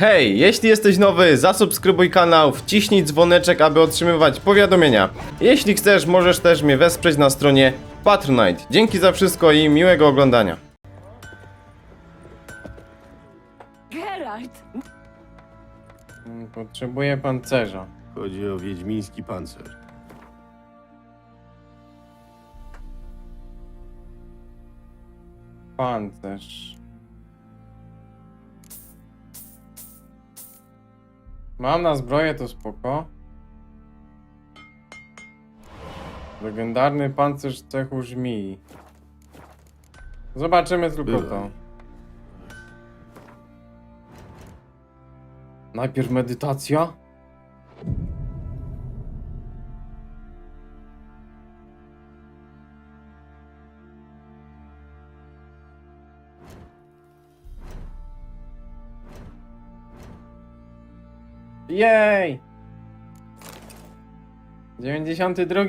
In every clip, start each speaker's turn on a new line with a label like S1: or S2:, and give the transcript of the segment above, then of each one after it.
S1: Hej, jeśli jesteś nowy, zasubskrybuj kanał, wciśnij dzwoneczek, aby otrzymywać powiadomienia. Jeśli chcesz, możesz też mnie wesprzeć na stronie Patronite. Dzięki za wszystko i miłego oglądania.
S2: Geralt!
S1: Potrzebuję pancerza.
S3: Chodzi o wiedźmiński pancerz.
S1: Pancerz. Mam na zbroję, to spoko. Legendarny pancerz cechu żmii. Zobaczymy tylko to. Najpierw medytacja. Jej! 92.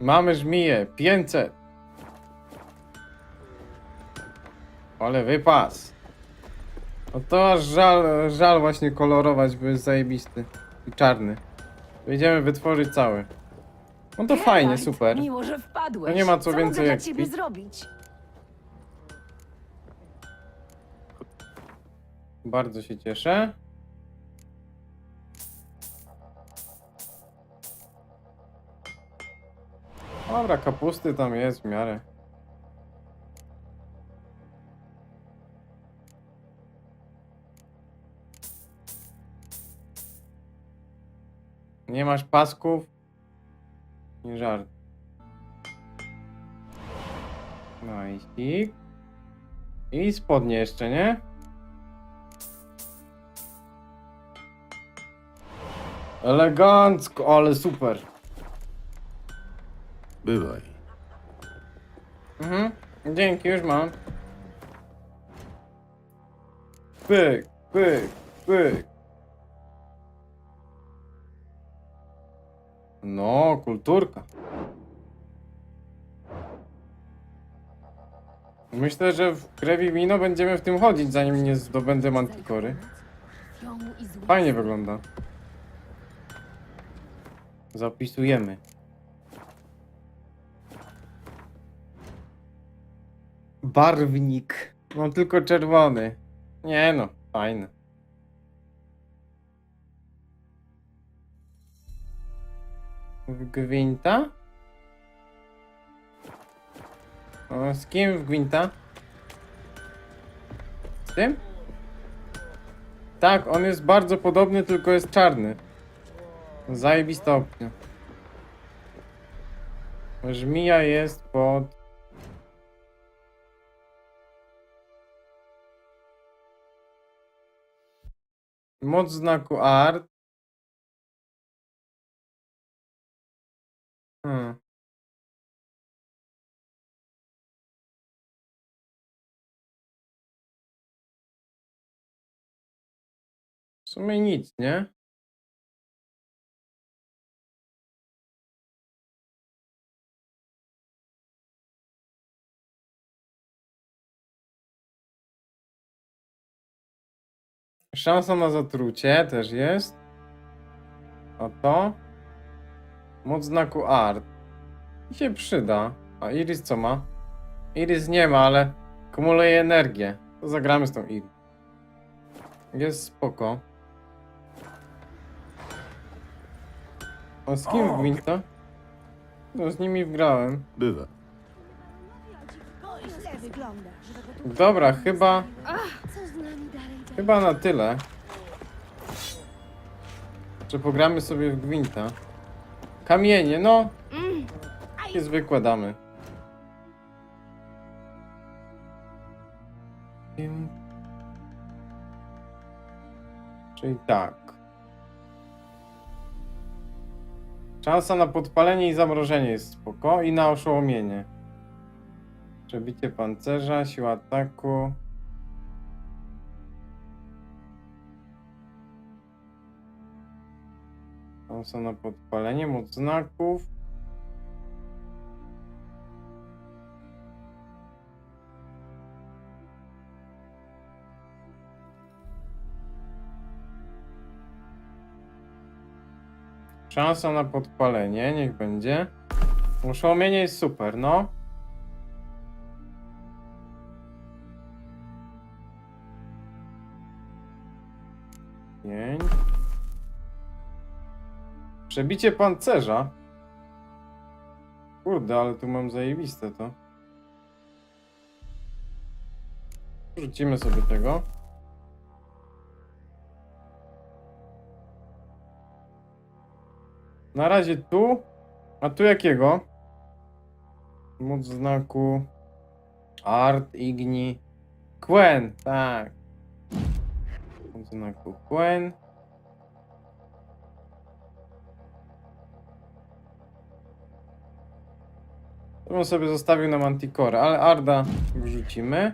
S1: Mamy żmiję. 500. Ale wypas. No to aż żal, żal właśnie kolorować, bo jest zajebisty. I czarny. Będziemy wytworzyć cały. No to fajnie, super.
S2: Miło, że wpadłeś.
S1: No nie ma co więcej
S2: mogę dla
S1: jak
S2: ciebie zrobić?
S1: Bardzo się cieszę. Dobra, kapusty tam jest w miarę. Nie masz pasków? Nie żart. No i I spodnie jeszcze, nie? Elegancko, ale super.
S3: Bywaj.
S1: Mhm. Dzięki, już mam. Pyk, pyk, pyk. No, kulturka. Myślę, że w krewi wino będziemy w tym chodzić, zanim nie zdobędę mantikory. Fajnie wygląda. Zapisujemy. Barwnik. Mam tylko czerwony. Nie no, fajny. W Gwinta? O, z kim w Gwinta? Z tym? Tak, on jest bardzo podobny, tylko jest czarny. Zajebista opcja. Żmija jest pod... Moc znaku art. Hmm. W sumie nic, nie? Szansa na zatrucie też jest. A to? Moc znaku art. I się przyda. A Iris co ma? Iris nie ma, ale kumuluje energię. To zagramy z tą Iris. Jest spoko. A z kim w Gwinta? No z nimi wgrałem.
S4: Wyglądasz.
S1: Dobra, chyba...
S4: Co z nami?
S1: Chyba na tyle. Że pogramy sobie w Gwinta. Kamienie, no. Takie zwykłe damy. Czyli tak. Szansa na podpalenie i zamrożenie jest spoko i na oszołomienie. Przebicie pancerza, siła ataku. Szansa na podpalenie moc znaków. Szansa na podpalenie, niech będzie. Oszołomienie jest super, no. Pięć. Przebicie pancerza. Kurde, ale tu mam zajebiste to. Rzucimy sobie tego. Na razie tu. A tu jakiego? Moc znaku. Art, Igni. Quen, tak. Moc znaku Quen. To bym sobie zostawił na Manticore, ale Arda wrzucimy.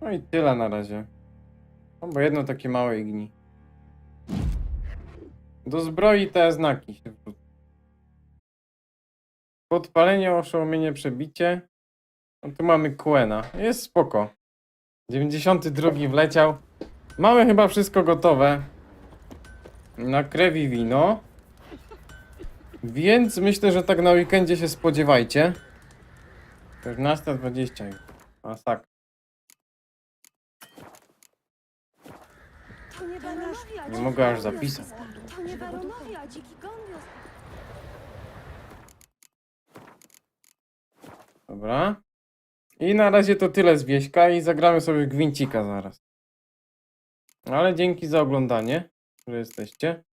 S1: No i tyle na razie. No bo jedno takie małe igni. Do zbroi te znaki się wrzucą. Podpalenie, oszołomienie, przebicie. No tu mamy Quena. Jest spoko. 92 wleciał. Mamy chyba wszystko gotowe. Na krew i wino. Więc myślę, że tak na weekendzie się spodziewajcie. 14.20. Masakra.
S4: To nie baronowie, a
S1: Nie
S4: dziki
S1: mogę aż zapisać.
S4: nie.
S1: Dobra. I na razie to tyle z wieśka i zagramy sobie gwincika zaraz. Ale dzięki za oglądanie, że jesteście.